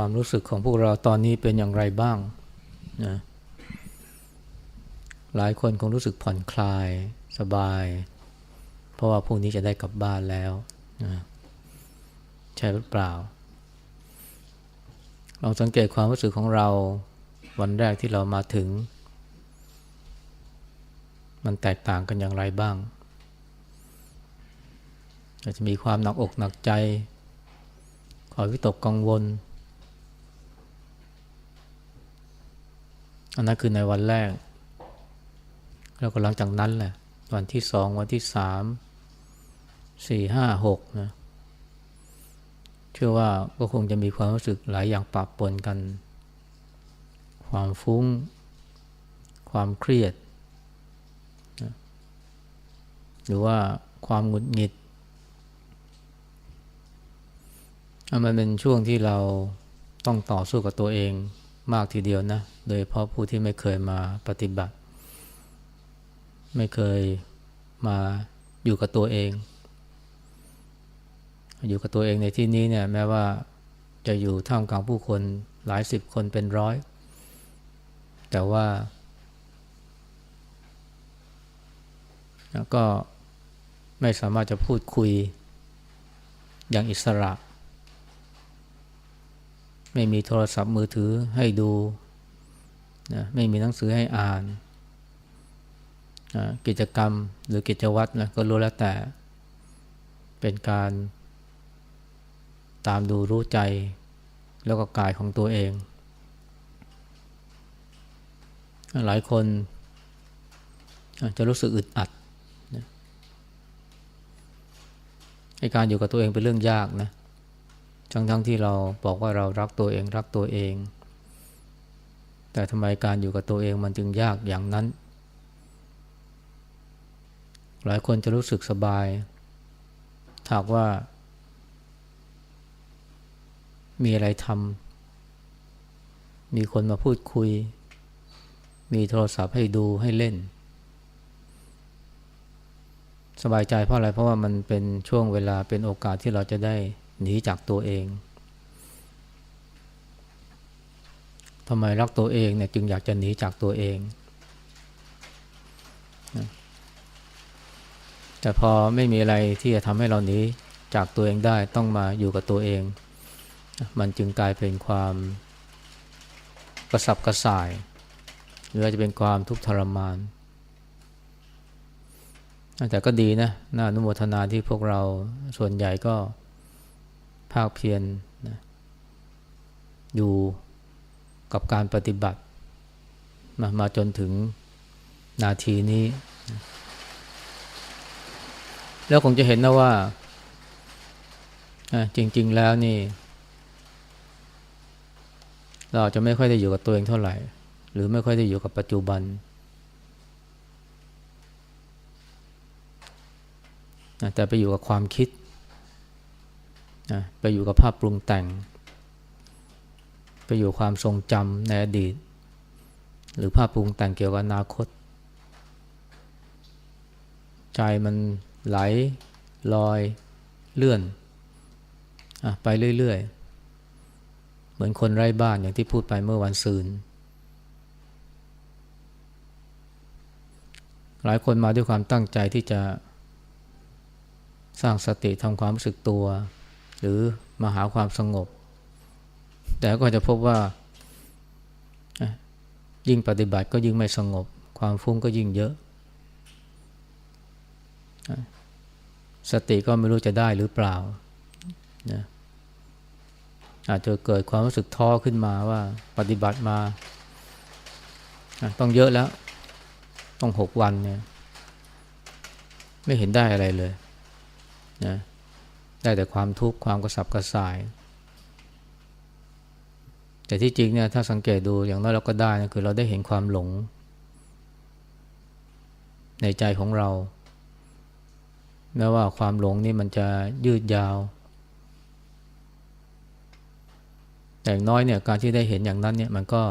ความรู้สึกของพวกเราตอนนี้เป็นอย่างไรบ้างนะหลายคนคงรู้สึกผ่อนคลายสบาย เพราะว่าพรุ่งนี้จะได้กลับบ้านแล้วนะใช่หรือเปล่าลองสังเกตความรู้สึกของเราวันแรกที่เรามาถึง มันแตกต่างกันอย่างไรบ้างอาจจะมีความหนักอกหนักใจ คอยวิตกกังวล อันนั้นคือในวันแรก แล้วก็หลังจากนั้นแหละ วันที่สองวันที่สามสี่ห้าหกนะเชื่อว่าก็คงจะมีความรู้สึกหลายอย่างปะปนกัน ความฟุ้ง ความเครียดนะหรือว่าความหงุดหงิดมันเป็นช่วงที่เราต้องต่อสู้กับตัวเอง มากทีเดียวนะ โดยเพราะผู้ที่ไม่เคยมาปฏิบัติ ไม่เคยมาอยู่กับตัวเอง อยู่กับตัวเองในที่นี้เนี่ยแม้ว่าจะอยู่ท่ามกลางผู้คนหลายสิบคนเป็นร้อย แต่ว่า ก็ไม่สามารถจะพูดคุยอย่างอิสระ ไม่มีโทรศัพท์มือถือให้ดูนะไม่มีหนังสือให้อ่านกิจกรรมหรือกิจวัตรนะก็รู้แล้วแต่ เป็นการตามดูรู้ใจแล้วก็กายของตัวเอง หลายคนจะรู้สึกอึดอัดในการอยู่กับตัวเองเป็นเรื่องยากนะ ทั้งทั้งที่เราบอกว่าเรารักตัวเองรักตัวเอง แต่ทำไมการอยู่กับตัวเองมันจึงยากอย่างนั้น หลายคนจะรู้สึกสบายถากว่า มีอะไรทำมีคนมาพูดคุย มีโทรศัพท์ให้ดูให้เล่น สบายใจเพราะอะไรเพราะว่ามันเป็นช่วงเวลาเป็นโอกาสที่เราจะได้ หนีจากตัวเองทำไมรักตัวเองเนี่ยจึงอยากจะหนีจากตัวเอง แต่พอไม่มีอะไรที่จะทำให้เราหนีจากตัวเองได้ต้องมาอยู่กับตัวเอง มันจึงกลายเป็นความกระสับกระส่าย หรืออาจจะเป็นความทุกข์ทรมาน แต่ก็ดีนะน่านุโมทนาที่พวกเราส่วนใหญ่ก็ ภาคเพียรนะอยู่กับการปฏิบัติ มามาจนถึงนาทีนี้แล้วคงจะเห็นนะว่าจริง ๆ แล้วนี่ เราจะไม่ค่อยได้อยู่กับตัวเองเท่าไหร่ หรือไม่ค่อยได้อยู่กับปัจจุบันแต่ไปอยู่กับความคิด ไปอยู่กับภาพปรุงแต่ง ไปอยู่ความทรงจำในอดีต หรือภาพปรุงแต่งเกี่ยวกับอนาคต ใจมันไหลลอยเลื่อนอไปเรื่อยๆ เหมือนคนไร้บ้านอย่างที่พูดไปเมื่อวันซืนหลายคนมาด้วยความตั้งใจที่จะสร้างสติทำความรู้สึกตัว หรือมาหาความสงบ แต่ก็จะพบว่ายิ่งปฏิบัติก็ยิ่งไม่สงบ ความฟุ้งก็ยิ่งเยอะ สติก็ไม่รู้จะได้หรือเปล่านะอาจจะเกิดความรู้สึกท้อขึ้นมาว่าปฏิบัติมา ต้องเยอะแล้ว ต้องหกวันเนี่ย ไม่เห็นได้อะไรเลยนะ ได้แต่ความทุกข์ความกระสับกระส่าย แต่ที่จริงเนี่ยถ้าสังเกตดูอย่างน้อยเราก็ได้นะคือเราได้เห็นความหลง ในใจของเราแม้ว่าความหลงนี่มันจะยืดยาว แต่น้อยเนี่ยการที่ได้เห็นอย่างนั้นเนี่ยมันก็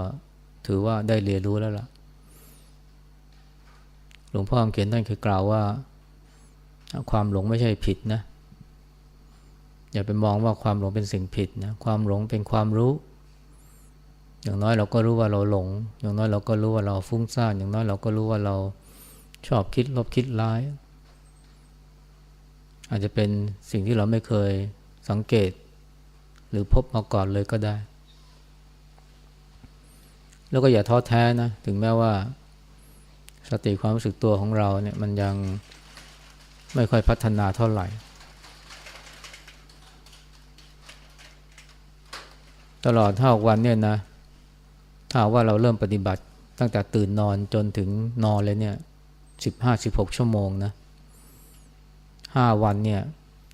ถือว่าได้เรียนรู้แล้วล่ะ หลวงพ่อคำเขียนท่านเคยกล่าวว่า ความหลงไม่ใช่ผิดนะ อย่าไปมองว่าความหลงเป็นสิ่งผิดนะความหลงเป็นความรู้ อย่างน้อยเราก็รู้ว่าเราหลง อย่างน้อยเราก็รู้ว่าเราฟุ้งซ่านอย่างน้อยเราก็รู้ว่าเราชอบคิดลบคิดร้าย อาจจะเป็นสิ่งที่เราไม่เคยสังเกต หรือพบมาก่อนเลยก็ได้ แล้วก็อย่าท้อแท้นะถึงแม้ว่าสติความรู้สึกตัวของเราเนี่ยมันยังไม่ค่อยพัฒนาเท่าไหร่ ตลอดเท่าวันเนี่ยนะถ้าว่าเราเริ่มปฏิบัติตั้งแต่ตื่นนอนจนถึงนอนเลยเนี่ยสิบห้าสิบหกชั่วโมงนะห้าวันเนี่ย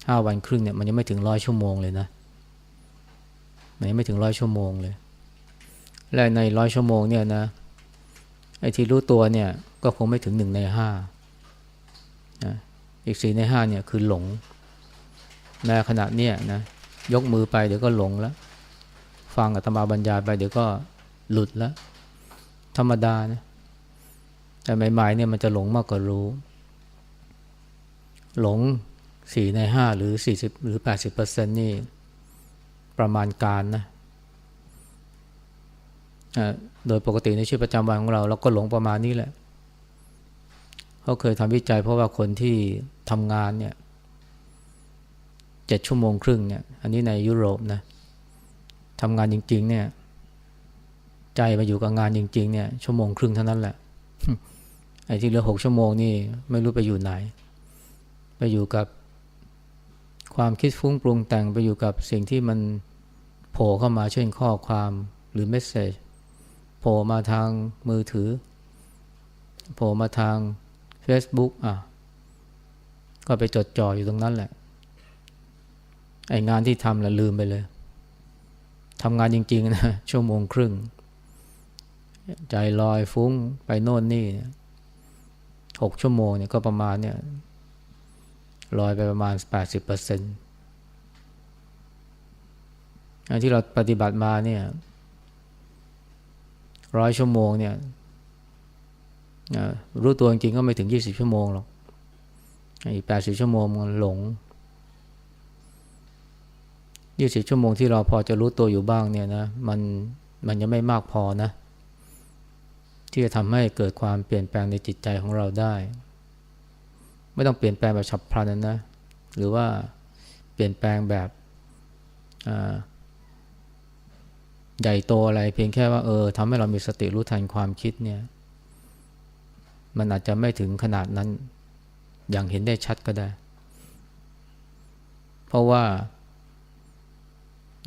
ห้าวันครึ่งเนี่ยมันยังไม่ถึงร้อยชั่วโมงเลยนะมันยังไม่ถึงร้อยชั่วโมงเลย และในร้อยชั่วโมงเนี่ยนะไอ้ที่รู้ตัวเนี่ยก็คงไม่ถึงหนึ่งในห้านะอีกสี่ในห้าเนี่ยคือหลงในขณะเนี่ยนะยกมือไปเดี๋ยวก็หลงแล้ว ฟังอาตมาบรรยายไปเดี๋ยวก็หลุดแล้ว ธรรมดานะแต่ใหม่ๆเนี่ยมันจะหลงมากกว่ารู้ หลงสี่ในห้าหรือสี่สิบหรือแปดสิบเปอร์เซ็นต์นี่ ประมาณการนะโดยปกติในชีวิตประจำวันของเรา เราก็หลงประมาณนี้แหละ เขาเคยทำวิจัยเพราะว่าคนที่ทำงานเนี่ยเจ็ดชั่วโมงครึ่งเนี่ย อันนี้ในยุโรปนะ ทำงานจริง ๆ เนี่ย ใจมาอยู่กับงานจริง ๆ เนี่ย ชั่วโมงครึ่งเท่านั้นแหละไอ้ที่เหลือหกชั่วโมงนี่ไม่รู้ไปอยู่ไหน ไปอยู่กับความคิดฟุ้งปรุงแต่งไปอยู่กับสิ่งที่มันโผล่เข้ามาเช่นข้อความหรือเมสเซจโผล่มาทางมือถือโผล่มาทาง Facebook อะ ก็ไปจดจ่ออยู่ตรงนั้นแหละ ไองานที่ทำละลืมไปเลย ทำงานจริงๆนะชั่วโมงครึ่ง ใจลอยฟุ้งไปโน่นนี่หกชั่วโมงเนี่ยก็ประมาณเนี่ยลอยไปประมาณ 80%เปอร์เซ็นต์ที่เราปฏิบัติมาเนี่ยร้อยชั่วโมงเนี่ยรู้ตัวจริงก็ไม่ถึง 20 ชั่วโมงหรอกอีก80 ชั่วโมงมันหลง 20ชั่วโมงที่เราพอจะรู้ตัวอยู่บ้างเนี่ยนะมันมันยังไม่มากพอนะ ที่จะทำให้เกิดความเปลี่ยนแปลงในจิตใจของเราได้ ไม่ต้องเปลี่ยนแปลงแบบฉับพลันนะ หรือว่าเปลี่ยนแปลงแบบใหญ่โตอะไรเพียงแค่ว่าเออทำให้เรามีสติรู้ทันความคิดเนี่ย มันอาจจะไม่ถึงขนาดนั้นอย่างเห็นได้ชัดก็ได้ เพราะว่า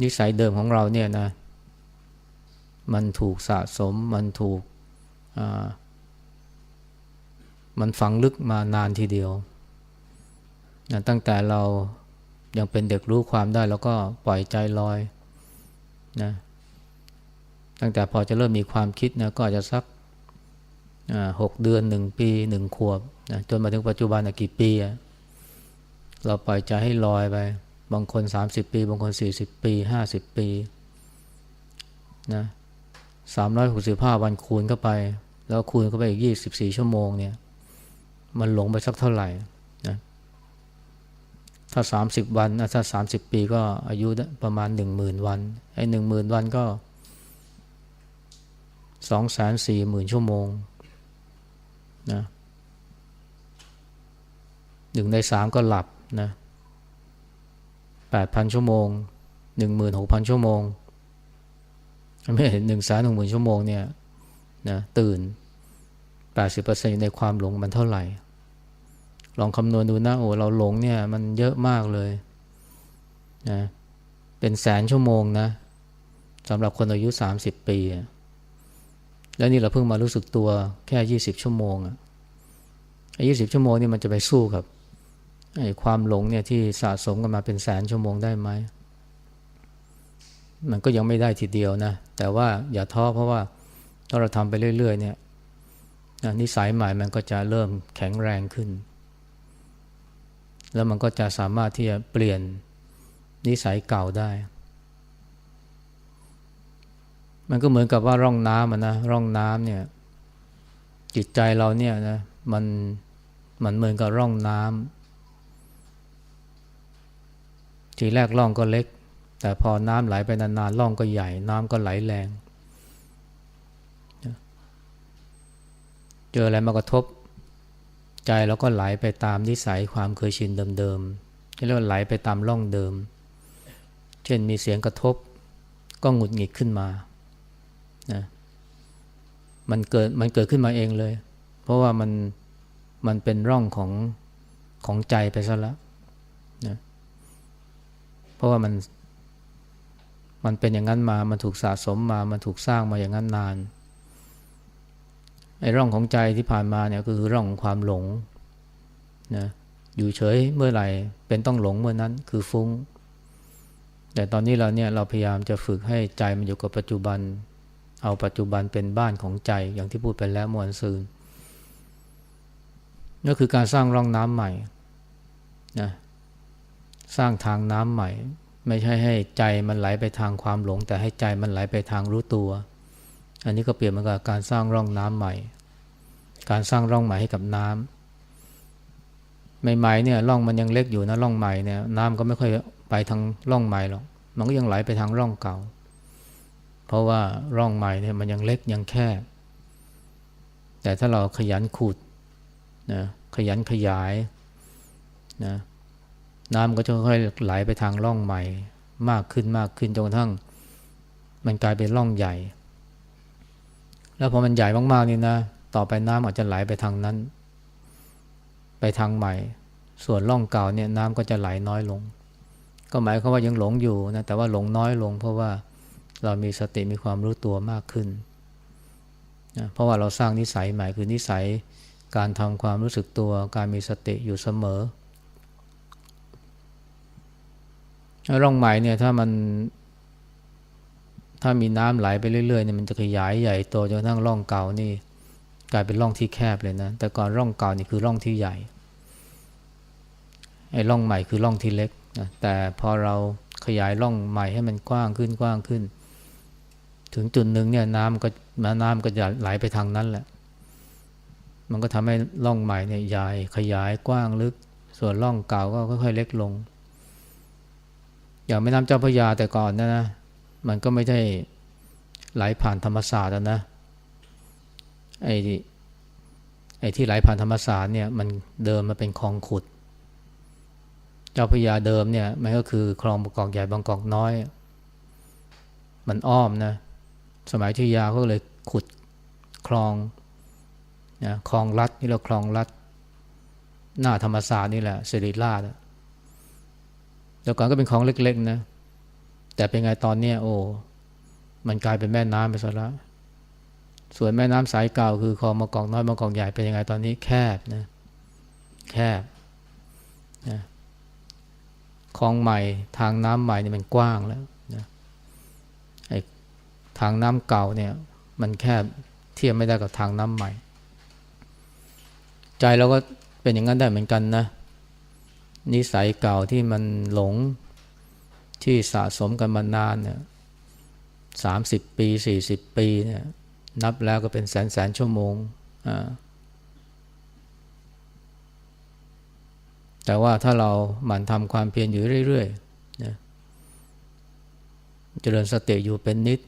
นิสัยเดิมของเราเนี่ยนะ มันถูกสะสม มันถูกมันฝังลึกมานานทีเดียวนะตั้งแต่เรายังเป็นเด็กรู้ความได้แล้วก็ปล่อยใจลอยนะตั้งแต่พอจะเริ่มมีความคิดนะก็อาจจะสักหกเดือนหนึ่งปีหนึ่งขวบนะจนมาถึงปัจจุบันกี่ปี เราปล่อยใจให้ลอยไป บางคน 30 ปี บางคน 40 ปี 50 ปีนะสามร้อยหกสิบห้าวันคูณเข้าไป แล้วคูณเข้าไปอีกยี่สิบสี่ชั่วโมงเนี่ย มันหลงไปสักเท่าไหร่นะถ้าสามสิบวันถ้าสามสิบปีก็อายุประมาณหนึ่งหมื่นวัน ไอ้หนึ่งหมื่นวันก็สองแสนสี่หมื่นชั่วโมงนะหนึ่งในสามก็หลับนะ แปดพันชั่วโมงหนึ่งหมื่นหกพันชั่วโมง ไม่เห็นหนึ่งแสนหนึ่งหมื่นชั่วโมงเนี่ยนะตื่นแปดสิบเปอร์เซ็นในความหลงมันเท่าไหร่ ลองคำนวณดูนะโอ้เราหลงเนี่ยมันเยอะมากเลยนะเป็นแสนชั่วโมงนะสำหรับคนอายุสามสิบปี แล้วนี่เราเพิ่งมารู้สึกตัวแค่ยี่สิบชั่วโมงอะไอ้ยี่สิบชั่วโมงนี่มันจะไปสู้กับ ไอ้ความหลงเนี่ยที่สะสมกันมาเป็นแสนชั่วโมงได้ไหม มันก็ยังไม่ได้ทีเดียวนะ แต่ว่าอย่าท้อเพราะว่าถ้าเราทำไปเรื่อย ๆ เนี่ยนิสัยใหม่มันก็จะเริ่มแข็งแรงขึ้น แล้วมันก็จะสามารถที่จะเปลี่ยนนิสัยเก่าได้ มันก็เหมือนกับว่าร่องน้ำนะร่องน้ำเนี่ย จิตใจเราเนี่ยนะมันมันเหมือนกับร่องน้ำ ทีแรกร่องก็เล็ก แต่พอน้ำไหลไปนานๆร่องก็ใหญ่ น้ำก็ไหลแรง เจออะไรมากระทบ ใจเราก็ไหลไปตามนิสัยความเคยชินเดิมๆที่เรียกว่าไหลไปตามร่องเดิม เช่นมีเสียงกระทบ ก็หงุดหงิดขึ้นมานะมันเกิดมันเกิดขึ้นมาเองเลย เพราะว่ามันมันเป็นร่องของของใจไปซะแล้ว ราะว่ามันมันเป็นอย่างนั้นมา มันถูกสะสมมา มันถูกสร้างมาอย่างนั้นนาน ไอ้ร่องของใจที่ผ่านมาเนี่ยก็คือร่องของความหลงนะอยู่เฉยเมื่อไหร่ เป็นต้องหลงเมื่อนั้นคือฟุง้ง แต่ตอนนี้เราเนี่ยเราพยายามจะฝึกให้ใจมันอยู่กับปัจจุบัน เอาปัจจุบันเป็นบ้านของใจอย่างที่พูดไปแล้วมวนซืนนั่นคือการสร้างร่องน้ำใหม่นะ สร้างทางน้ำใหม่ ไม่ใช่ให้ใจมันไหลไปทางความหลง แต่ให้ใจมันไหลไปทางรู้ตัว อันนี้ก็เปรียบเหมือนกับการสร้างร่องน้ำใหม่ การสร้างร่องใหม่ให้กับน้ำใหม่ๆเนี่ยร่องมันยังเล็กอยู่นะร่องใหม่เนี่ยน้ำก็ไม่ค่อยไปทางร่องใหม่หรอกมันก็ยังไหลไปทางร่องเก่า เพราะว่าร่องใหม่เนี่ยมันยังเล็กยังแคบแต่ถ้าเราขยันขุดนะขยันขยายนะ น้ำก็จะค่อยไหลไปทางร่องใหม่ มากขึ้นมากขึ้นจนกระทั่ง มันกลายเป็นร่องใหญ่ แล้วพอมันใหญ่มากๆนี่นะ ต่อไปน้ำอาจจะไหลไปทางนั้น ไปทางใหม่ ส่วนร่องเก่าเนี่ยน้ำก็จะไหลน้อยลง ก็หมายความว่ายังหลงอยู่นะแต่ว่าหลงน้อยลง เพราะว่าเรามีสติมีความรู้ตัวมากขึ้นนะเพราะว่าเราสร้างนิสัยใหม่คือนิสัยการทำความรู้สึกตัวการมีสติอยู่เสมอ ร่องใหม่เนี่ยถ้ามัน ถ้ามีน้ำไหลไปเรื่อยๆเนี่ยมันจะขยายใหญ่โตจนกระทั่งร่องเก่านี่กลายเป็นร่องที่แคบเลยนะ แต่ก่อนร่องเก่านี่คือร่องที่ใหญ่ไอ้ร่องใหม่คือร่องที่เล็กนะแต่พอเราขยายร่องใหม่ให้มันกว้างขึ้นกว้างขึ้น ถึงจุดหนึ่งเนี่ยน้ำก็มาน้ำก็จะไหลไปทางนั้นแหละ มันก็ทำให้ร่องใหม่เนี่ยใหญ่ขยายกว้างลึก ส่วนร่องเก่าก็ค่อยๆเล็กลง อย่างแม่น้ำเจ้าพระยาแต่ก่อนนะนะมันก็ไม่ได้ไหลผ่านธรรมศาสตร์นะไอ้ไอ้ที่ไหลผ่านธรรมศาสตร์เนี่ยมันเดิมมาเป็นคลองขุด เจ้าพระยาเดิมเนี่ยมันก็คือคลองบางกอกใหญ่บางกอกน้อย มันอ้อมนะสมัยที่ยาก็เลยขุดคลองนะคลองลัดนี่เราคลองลัดหน้าธรรมศาสตร์นี่แหละสิริราช แล้วก่อนก็เป็นคลองเล็ก ๆ นะ แต่เป็นไงตอนนี้โอ้มันกลายเป็นแม่น้ำไปซะแล้วส่วนแม่น้ำสายเก่าคือคลองมะกอกน้อยมะกอกใหญ่เป็นยังไงตอนนี้แคบนะแคบนะคลองใหม่ทางน้ำใหม่นี่มันกว้างแล้วนะไอ้ทางน้ำเก่าเนี่ย มันแคบเทียบไม่ได้กับทางน้ำใหม่ ใจเราก็เป็นอย่างนั้นได้เหมือนกันนะ นิสัยเก่าที่มันหลงที่สะสมกันมานานเนี่ยสามสิบปีสี่สิบปีเนี่ยนับแล้วก็เป็นแสนแสนชั่วโมงอ่าแต่ว่าถ้าเราหมั่นทำความเพียรอยู่เรื่อยๆนะเจริญสติอยู่เป็นนิด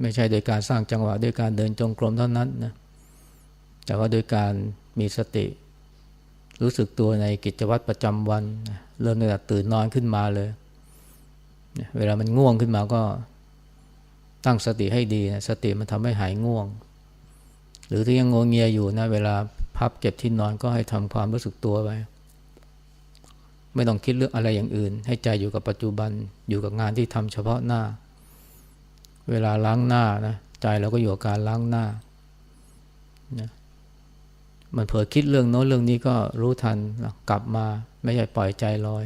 ไม่ใช่โดยการสร้างจังหวะด้วยการเดินจงกรมเท่านั้นนะแต่ว่าโดยการมีสติ รู้สึกตัวในกิจวัตรประจำวัน เริ่มตั้งแต่ตื่นนอนขึ้นมาเลย เวลามันง่วงขึ้นมาก็ตั้งสติให้ดีนะสติมันทำให้หายง่วง หรือถ้ายังงงเงียอยู่นะ เวลาพับเก็บที่นอนก็ให้ทำความรู้สึกตัวไปไม่ต้องคิดเรื่องอะไรอย่างอื่น ให้ใจอยู่กับปัจจุบันอยู่กับงานที่ทำเฉพาะหน้า เวลาล้างหน้านะใจเราก็อยู่กับการล้างหน้านะ มันเผลอคิดเรื่องโน้นเรื่องนี้ก็รู้ทันกลับมาไม่ใช่ปล่อยใจลอย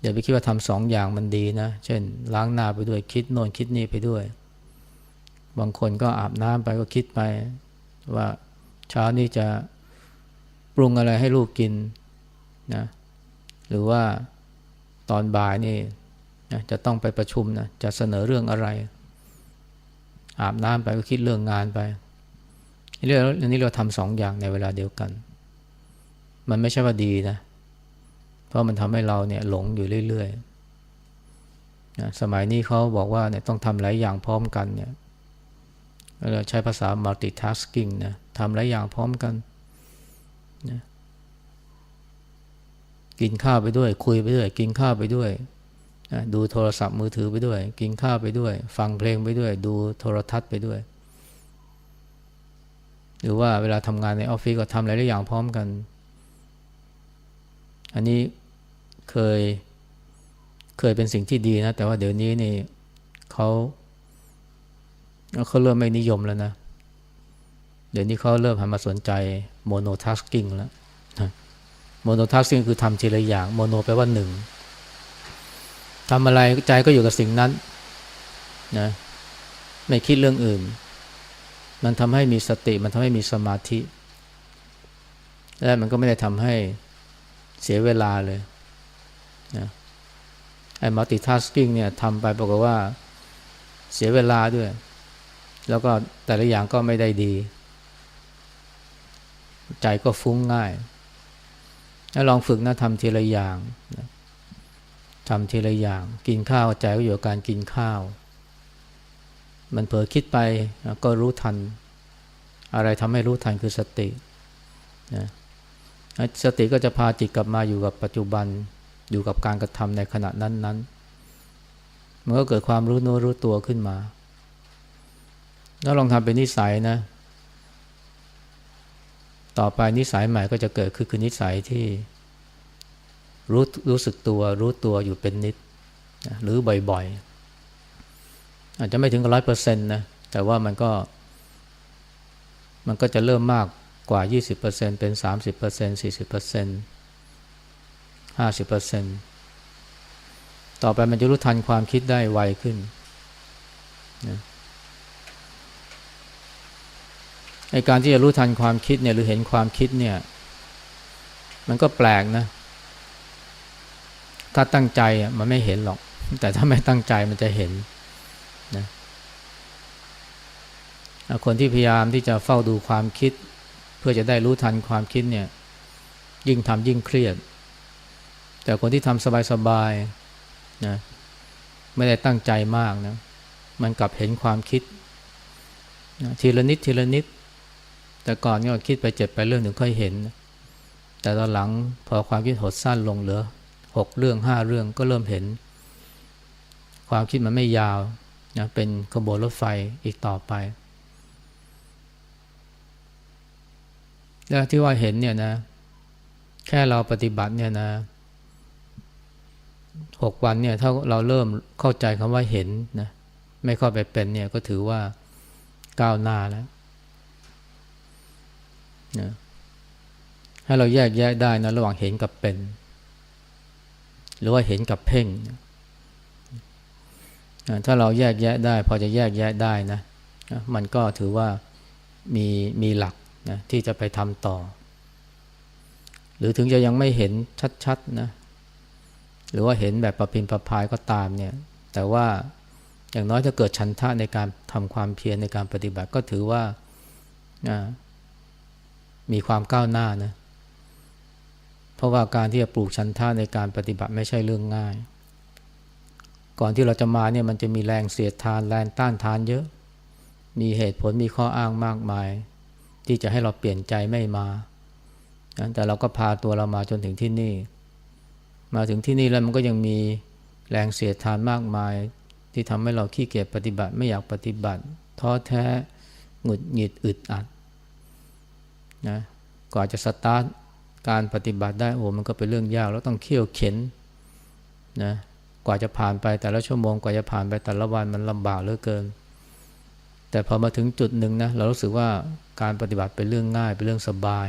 อย่าไปคิดว่าทำสองอย่างมันดีนะ เช่น ล้างหน้าไปด้วยคิดโน่นคิดนี่ไปด้วย บางคนก็อาบน้ำไปก็คิดไป ว่าเช้านี้จะปรุงอะไรให้ลูกกินนะหรือว่าตอนบ่ายนี่นะจะต้องไปประชุมนะจะเสนอเรื่องอะไร อาบน้ำไปก็คิดเรื่องงานไป เรื่องอันนี้เราทำสองอย่างในเวลาเดียวกัน มันไม่ใช่ว่าดีนะ เพราะมันทำให้เราเนี่ยหลงอยู่เรื่อยๆนะสมัยนี้เขาบอกว่าเนี่ยต้องทำหลายอย่างพร้อมกันเนี่ยเราใช้ภาษา multitasking นะทำหลายอย่างพร้อมกันนะกินข้าวไปด้วย คุยไปด้วย กินข้าวไปด้วยดูโทรศัพท์มือถือไปด้วย กินข้าวไปด้วย ฟังเพลงไปด้วย ดูโทรทัศน์ไปด้วย หรือว่าเวลาทำงานในออฟฟิศก็ทำหลายๆอย่างพร้อมกัน อันนี้เคยเคยเป็นสิ่งที่ดีนะ แต่ว่าเดี๋ยวนี้นี่เขาเขาเริ่มไม่นิยมแล้วนะ เดี๋ยวนี้เขาเริ่มหันมาสนใจโมโนทัสกิ้งแล้วโมโนทัสกิ้งคือทำทีละอย่างโมโนแปลว่าหนึ่งทำอะไรใจก็อยู่กับสิ่งนั้นนะไม่คิดเรื่องอื่น มันทำให้มีสติมันทำให้มีสมาธิ และมันก็ไม่ได้ทำให้เสียเวลาเลยนะไอ้มัลติทัสกิ้งเนี่ยทำไปบอกว่าเสียเวลาด้วย แล้วก็แต่ละอย่างก็ไม่ได้ดี ใจก็ฟุ้งง่ายลองฝึกนะทำทีละอย่างทำทีละอย่าง กินข้าวใจก็อยู่กับการกินข้าว มันเผลอคิดไปก็รู้ทัน อะไรทำให้รู้ทันคือสตินะสติก็จะพาจิตกลับมาอยู่กับปัจจุบันอยู่กับการกระทำในขณะนั้นๆ มันก็เกิดความรู้โน้รู้ตัวขึ้นมา แล้วลองทำเป็นนิสัยนะ ต่อไปนิสัยใหม่ก็จะเกิดคือคือนิสัยที่รู้รู้สึกตัวรู้ตัวอยู่เป็นนิด หรือบ่อยๆ อาจจะไม่ถึงร้อยเปอร์เซ็นต์นะแต่ว่ามันก็ มันก็จะเริ่มมากกว่า 20%เป็น 30% 40% 50%ต่อไปมันจะรู้ทันความคิดได้ไวขึ้นนะในการที่จะรู้ทันความคิดเนี่ยหรือเห็นความคิดเนี่ย มันก็แปลกนะ ถ้าตั้งใจอะมันไม่เห็นหรอก แต่ถ้าไม่ตั้งใจมันจะเห็นนะ คนที่พยายามที่จะเฝ้าดูความคิด เพื่อจะได้รู้ทันความคิดเนี่ยยิ่งทำยิ่งเครียด แต่คนที่ทำสบายๆนะไม่ได้ตั้งใจมากนะมันกลับเห็นความคิดนะทีละนิดทีละนิด แต่ก่อนก็คิดไปเจ็บไปเรื่องหนึ่งค่อยเห็น แต่ตอนหลังพอความคิดหดสั้นลงเหลือหกเรื่องห้าเรื่องก็เริ่มเห็น ความคิดมันไม่ยาวนะเป็นขบวนรถไฟอีกต่อไป แล้วที่ว่าเห็นเนี่ยนะ แค่เราปฏิบัติเนี่ยนะหกวันเนี่ยถ้าเราเริ่มเข้าใจคำว่าเห็นนะไม่เข้าไปเป็นเนี่ยก็ถือว่าก้าวหน้าแล้วนะให้เราแยกแยะได้นะระหว่างเห็นกับเป็น หรือว่าเห็นกับเพ่งนะถ้าเราแยกแยะได้ พอจะแยกแยะได้นะ มันก็ถือว่ามีมีหลัก นะที่จะไปทำต่อ หรือถึงจะยังไม่เห็นชัดๆนะหรือว่าเห็นแบบประพินประพายก็ตามเนี่ยแต่ว่าอย่างน้อยถ้าเกิดชันทะในการทำความเพียรในการปฏิบัติก็ถือว่ามีความก้าวหน้านะเพราะว่าการที่จะปลูกชันท่าในการปฏิบัติไม่ใช่เรื่องง่าย ก่อนที่เราจะมาเนี่ยมันจะมีแรงเสียดทานแรงต้านทานเยอะ มีเหตุผลมีข้ออ้างมากมาย ที่จะให้เราเปลี่ยนใจไม่มาแต่เราก็พาตัวเรามาจนถึงที่นี่ มาถึงที่นี่แล้วมันก็ยังมีแรงเสียดทานมากมาย ที่ทำให้เราขี้เกียจปฏิบัติไม่อยากปฏิบัติท้อแท้หงุดหงิดอึดอัดนะกว่าจะสตาร์ทการปฏิบัติได้โอ้มันก็เป็นเรื่องยากแล้วต้องเขี่ยวเข็นนะกว่าจะผ่านไปแต่ละชั่วโมงกว่าจะผ่านไปแต่ละวันมันลำบากเหลือเกิน แต่พอมาถึงจุดหนึ่งนะเรารู้สึกว่า การปฏิบัติเป็นเรื่องง่ายเป็นเรื่องสบาย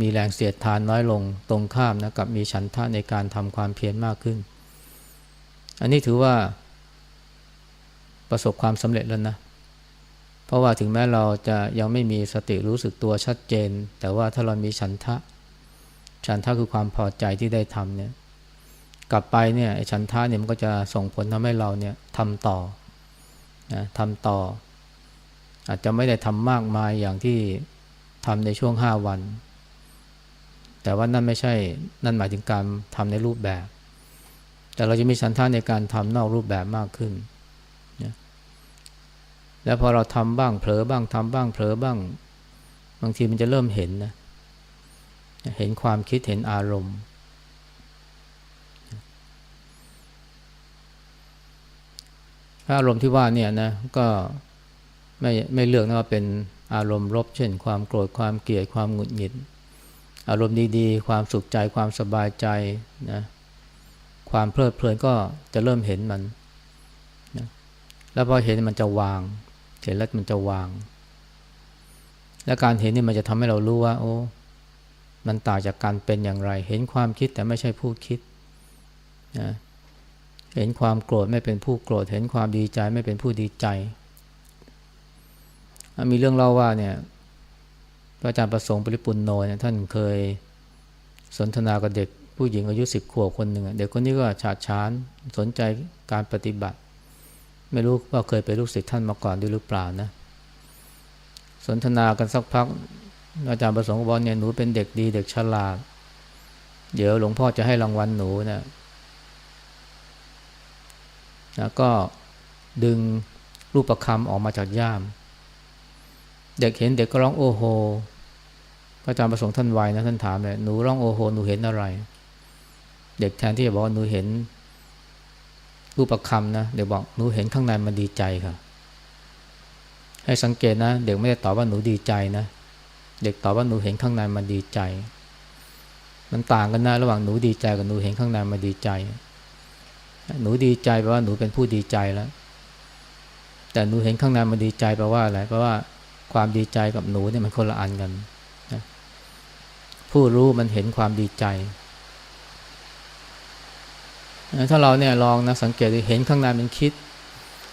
มีแรงเสียดทานน้อยลงตรงข้ามนะกับมีฉันทะในการทำความเพียรมากขึ้น อันนี้ถือว่าประสบความสำเร็จแล้วนะ เพราะว่าถึงแม้เราจะยังไม่มีสติรู้สึกตัวชัดเจน แต่ว่าถ้าเรามีฉันทะ ฉันทะคือความพอใจที่ได้ทำเนี่ยกลับไปเนี่ยฉันทะเนี่ยมันก็จะส่งผลทำให้เราเนี่ยทำต่อนะทำต่อ อาจจะไม่ได้ทำมากมายอย่างที่ทำในช่วงห้าวัน แต่ว่านั่นไม่ใช่นั่นหมายถึงการทำในรูปแบบ แต่เราจะมีฉันทะในการทำนอกรูปแบบมากขึ้นแล้วพอเราทำบ้างเผลอบ้างทำบ้างเผลอบ้าง บางทีมันจะเริ่มเห็นนะเห็นความคิดเห็นอารมณ์ อารมณ์ที่ว่าเนี่ยนะก็ ไม่ไม่เลือกนะว่าเป็นอารมณ์ลบ เช่น ความโกรธความเกลียดความหงุดหงิด อารมณ์ดีๆ ความสุขใจความสบายใจนะความเพลิดเพลินก็จะเริ่มเห็นมันนะแล้วพอเห็นมันจะวาง เห็นแล้วมันจะวาง และการเห็นนี่มันจะทำให้เรารู้ว่า โอ้ มันต่างจากการเป็นอย่างไร เห็นความคิดแต่ไม่ใช่ผู้คิดนะเห็นความโกรธไม่เป็นผู้โกรธ เห็นความดีใจไม่เป็นผู้ดีใจ มีเรื่องเล่าว่าเนี่ยพระอาจารย์ประสงค์ปริปุนโนเนี่ยท่านเคยสนทนากับเด็กผู้หญิงอายุสิบขวบคนหนึ่งเด็กคนนี้ก็ฉาดฉานสนใจการปฏิบัติ ไม่รู้ว่าเคยเป็นลูกศิษย์ท่านมาก่อนด้วยหรือเปล่านะ สนทนากันสักพัก อาจารย์ประสงค์บอกเนี่ยหนูเป็นเด็กดีเด็กฉลาด เดี๋ยวหลวงพ่อจะให้รางวัลหนูนะแล้วก็ดึงรูปประคำออกมาจากย่าม เด็กเห็นเด็กก็ร้องโอโหพระอาจารย์ประสงค์ท่านไวนะท่านถามเลยหนูร้องโอโหหนูเห็นอะไร เด็กแทนที่จะบอกว่าหนูเห็นรูปประคำนะเด็กบอกหนูเห็นข้างในมันดีใจค่ะ ให้สังเกตนะ เด็กไม่ได้ตอบว่าหนูดีใจนะ เด็กตอบว่าหนูเห็นข้างในมันดีใจ มันต่างกันนะระหว่างหนูดีใจกับหนูเห็นข้างในมันดีใจ หนูดีใจแปลว่าหนูเป็นผู้ดีใจแล้ว แต่หนูเห็นข้างในมันดีใจแปลว่าอะไรแปลว่า ความดีใจกับหนูเนี่ยมันคนละอันกันนะผู้รู้มันเห็นความดีใจ ถ้าเราเนี่ยลองนะสังเกตดูเห็นข้างในมันคิด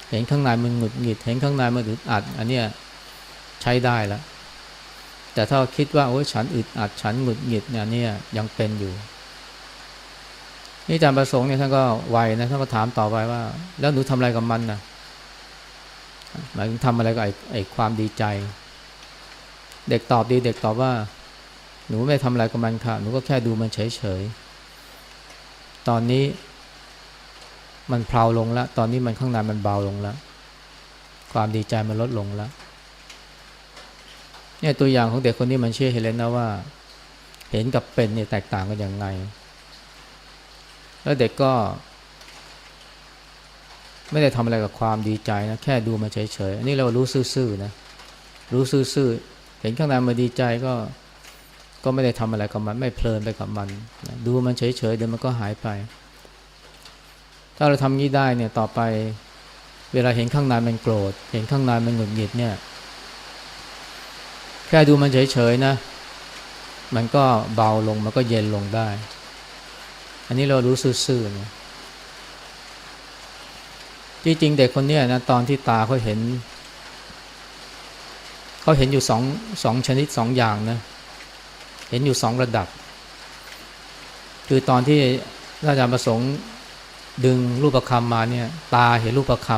เห็นข้างในมันหงุดหงิด เห็นข้างในมันอึดอัด อันเนี้ยใช้ได้แล้วแต่ถ้าคิดว่าโอ้ยฉันอึดอัดฉันหงุดหงิดเนี่ยเนี่ยยังเป็นอยู่นี่อาจารย์ประสงค์เนี่ยท่านก็ไวนะท่านก็ถามต่อไปว่า แล้วหนูทำอะไรกับมันนะ หมายถึงทำอะไรกับไอ้ไอความดีใจ เด็กตอบดีเด็กตอบว่า หนูไม่ทำอะไรกับมันค่ะ หนูก็แค่ดูมันเฉยๆ ตอนนี้มันเพลาลงแล้ว ตอนนี้มันข้างในมันเบาลงแล้ว ความดีใจมันลดลงแล้วเนี่ยตัวอย่างของเด็กคนนี้มันเชื่อเห็นเลยนะว่า เห็นกับเป็นเนี่ยแตกต่างกันอย่างไง แล้วเด็กก็ ไม่ได้ทำอะไรกับความดีใจนะแค่ดูมันเฉยๆอันนี้เรารู้ซื่อๆนะรู้ซื่อๆเห็นข้างในมันดีใจก็ก็ไม่ได้ทำอะไรกับมัน ไม่เพลินไปกับมันนะดูมันเฉยๆเดี๋ยวมันก็หายไป ถ้าเราทำงี้ได้เนี่ยต่อไปเวลาเห็นข้างในมันโกรธ เห็นข้างในมันหงุดหงิดเนี่ย แค่ดูมันเฉยๆนะ มันก็เบาลงมันก็เย็นลงได้ อันนี้เรารู้ซื่อๆนะ จริงๆเด็กคนนี้นะตอนที่ตาเขาเห็นเขาเห็นอยู่สองสองชนิดสองอย่างนะเห็นอยู่สองระดับ คือตอนที่อาจารย์ประสงค์ดึงรูปประคำมาเนี่ยตาเห็นรูปประค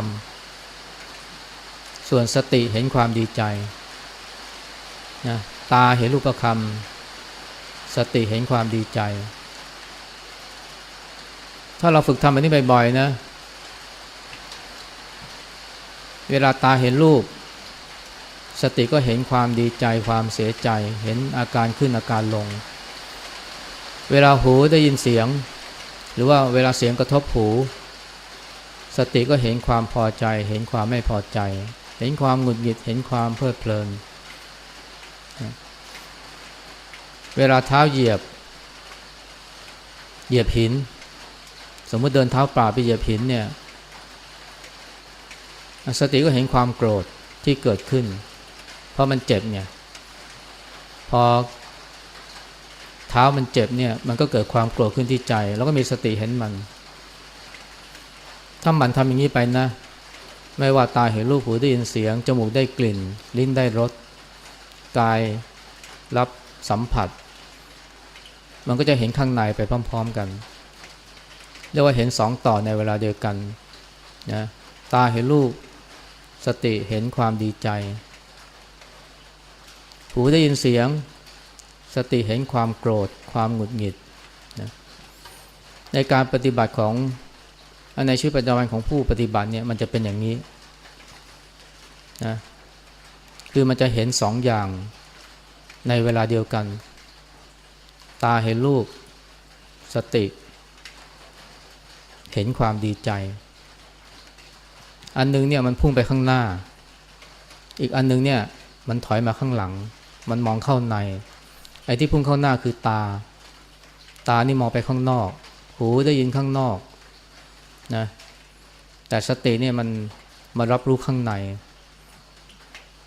ำส่วนสติเห็นความดีใจนะตาเห็นรูปประคำสติเห็นความดีใจ ถ้าเราฝึกทำแบบนี้บ่อยๆนะ เวลาตาเห็นรูป สติก็เห็นความดีใจความเสียใจ เห็นอาการขึ้นอาการลง เวลาหูได้ยินเสียง หรือว่าเวลาเสียงกระทบหู สติก็เห็นความพอใจ เห็นความไม่พอใจ เห็นความหงุดหงิดเห็นความเพลิดเพลิน เวลาเท้าเหยียบ เหยียบหิน สมมติเดินเท้าเปล่าไปเหยียบหินเนี่ย สติก็เห็นความโกรธที่เกิดขึ้น เพราะมันเจ็บเนี่ยพอเท้ามันเจ็บเนี่ยมันก็เกิดความโกรธขึ้นที่ใจ แล้วก็มีสติเห็นมัน ถ้ามันทำอย่างนี้ไปนะ ไม่ว่าตาเห็นรูปหูได้ยินเสียง จมูกได้กลิ่น ลิ้นได้รสกายรับสัมผัส มันก็จะเห็นข้างในไปพร้อม ๆกันเรียกว่าเห็นสองต่อในเวลาเดียวกันนะตาเห็นรูป สติเห็นความดีใจ หูได้ยินเสียง สติเห็นความโกรธ ความหงุดหงิดนะในการปฏิบัติของในชีวิตประจำวันของผู้ปฏิบัติเนี่ยมันจะเป็นอย่างนี้นะคือมันจะเห็นสองอย่างในเวลาเดียวกัน ตาเห็นรูป สติ เห็นความดีใจ อันนึงเนี่ยมันพุ่งไปข้างหน้า อีกอันนึงเนี่ยมันถอยมาข้างหลัง มันมองเข้าใน ไอ้ที่พุ่งเข้าหน้าคือตา ตานี่มองไปข้างนอก หูได้ยินข้างนอกนะแต่สติเนี่ยมันมารับรู้ข้างใน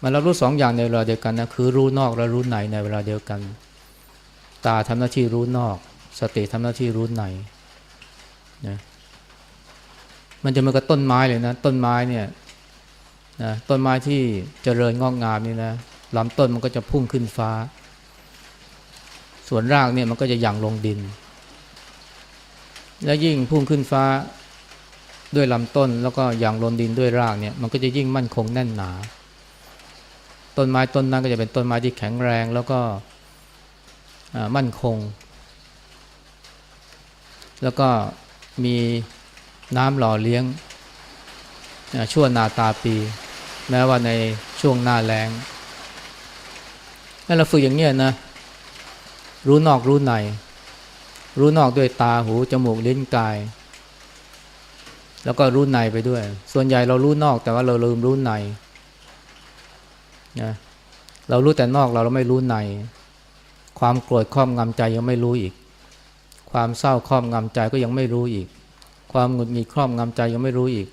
มันรับรู้สองอย่างในเวลาเดียวกันนะคือรู้นอกและรู้ในในเวลาเดียวกัน ตาทำหน้าที่รู้นอก สติทำหน้าที่รู้ในนะ มันจะเหมือนกับต้นไม้เลยนะ ต้นไม้เนี่ยนะต้นไม้ที่เจริญงอกงามนี่นะลำต้นมันก็จะพุ่งขึ้นฟ้า ส่วนรากเนี่ยมันก็จะหยั่งลงดิน และยิ่งพุ่งขึ้นฟ้าด้วยลำต้นแล้วก็หยั่งลงดินด้วยรากเนี่ยมันก็จะยิ่งมั่นคงแน่นหนา ต้นไม้ต้นนั้นก็จะเป็นต้นไม้ที่แข็งแรงแล้วก็มั่นคง แล้วก็มี น้ำหล่อเลี้ยงชั่วนาตาปี แม้ว่าในช่วงหน้าแรงนั่นเราฝึกอย่างนี้นะ รู้นอกรู้ใน รู้นอกด้วยตาหูจมูกลิ้นกาย แล้วก็รู้ในไปด้วย ส่วนใหญ่เรารู้นอกแต่ว่าเราลืมรู้ในนะเรารู้แต่นอกเราเราไม่รู้ใน ความโกรธครอบงำใจยังไม่รู้อีก ความเศร้าครอบงำใจก็ยังไม่รู้อีก ความหงุดหงิดครอบงำใจยังไม่รู้อีก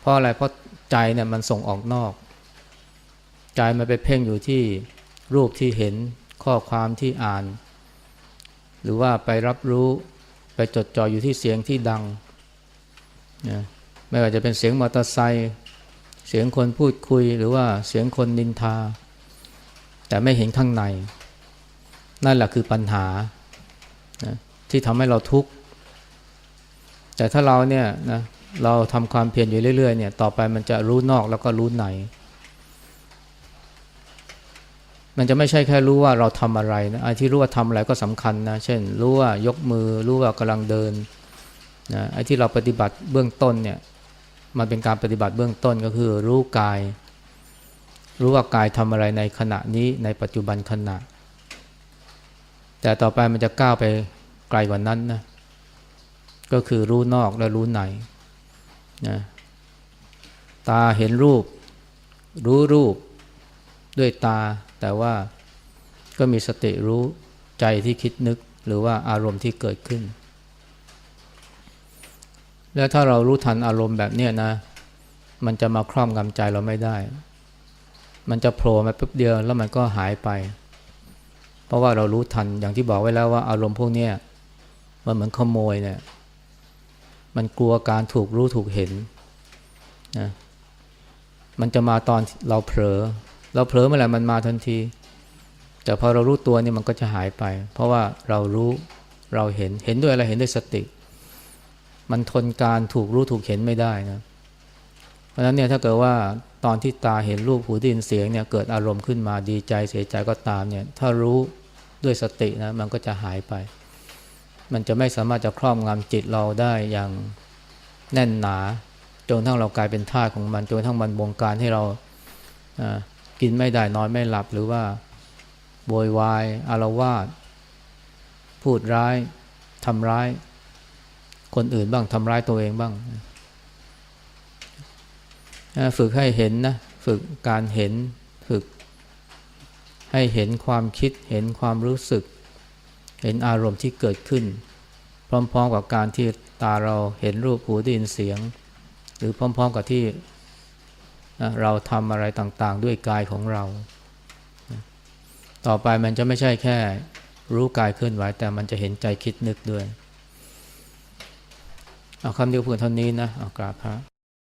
เพราะอะไรเพราะใจเนี่ยมันส่งออกนอก ใจมันไปเพ่งอยู่ที่รูปที่เห็นข้อความที่อ่าน หรือว่าไปรับรู้ไปจดจ่ออยู่ที่เสียงที่ดังนะไม่ว่าจะเป็นเสียงมอเตอร์ไซค์เสียงคนพูดคุยหรือว่าเสียงคนนินทา แต่ไม่เห็นข้างใน นั่นแหละคือปัญหานะที่ทำให้เราทุกข์ แต่ถ้าเราเนี่ยนะเราทำความเพียรอยู่เรื่อยๆเนี่ยต่อไปมันจะรู้นอกแล้วก็รู้ในมันจะไม่ใช่แค่รู้ว่าเราทำอะไรนะไอ้ที่รู้ว่าทำอะไรก็สำคัญนะเช่น รู้ว่ายกมือรู้ว่ากำลังเดินนะไอ้ที่เราปฏิบัติเบื้องต้นเนี่ยมันเป็นการปฏิบัติเบื้องต้นก็คือรู้กาย รู้ว่ากายทำอะไรในขณะนี้ในปัจจุบันขณะ แต่ต่อไปมันจะก้าวไปไกลกว่านั้นนะ ก็คือรู้นอกและรู้ในนะตาเห็นรูป รู้รูปด้วยตา แต่ว่าก็มีสติรู้ใจที่คิดนึกหรือว่าอารมณ์ที่เกิดขึ้น แล้วถ้าเรารู้ทันอารมณ์แบบเนี้ยนะ มันจะมาครอบงำใจเราไม่ได้ มันจะโผล่มาปุ๊บเดียวแล้วมันก็หายไป เพราะว่าเรารู้ทันอย่างที่บอกไว้แล้วว่าอารมณ์พวกเนี้ยมันเหมือนขโมยเนี่ย มันกลัวการถูกรู้ถูกเห็นนะมันจะมาตอนเราเผลอ เราเผลอเมื่อไหร่มันมาทันที แต่พอเรารู้ตัวนี่มันก็จะหายไป เพราะว่าเรารู้เราเห็นเห็นด้วยอะไรเห็นด้วยสติ มันทนการถูกรู้ถูกเห็นไม่ได้นะเพราะฉะนั้นเนี่ยถ้าเกิดว่าตอนที่ตาเห็นรูปหูได้ยินเสียงเนี่ยเกิดอารมณ์ขึ้นมาดีใจเสียใจก็ตามเนี่ยถ้ารู้ด้วยสตินะมันก็จะหายไป มันจะไม่สามารถจะครอบงำจิตเราได้อย่างแน่นหนา จนทั้งเรากลายเป็นท่าของมัน จนทั้งมันบงการให้เรากินไม่ได้นอนไม่หลับหรือว่าโวยวายอารวาสพูดร้ายทำร้าย คนอื่นบ้างทำร้ายตัวเองบ้าง ฝึกให้เห็นนะ ฝึกการเห็น ฝึกให้เห็นความคิดเห็นความรู้สึก เห็นอารมณ์ที่เกิดขึ้น พร้อมๆกับการที่ตาเราเห็นรูปหูได้ยินเสียง หรือพร้อมๆกับที่เราทำอะไรต่างๆ ด้วยกายของเรา ต่อไปมันจะไม่ใช่แค่รู้กายเคลื่อนไหวแต่มันจะเห็นใจคิดนึกด้วย เอาคำเดียวเพื่อเท่านี้นะ เอากราบพระ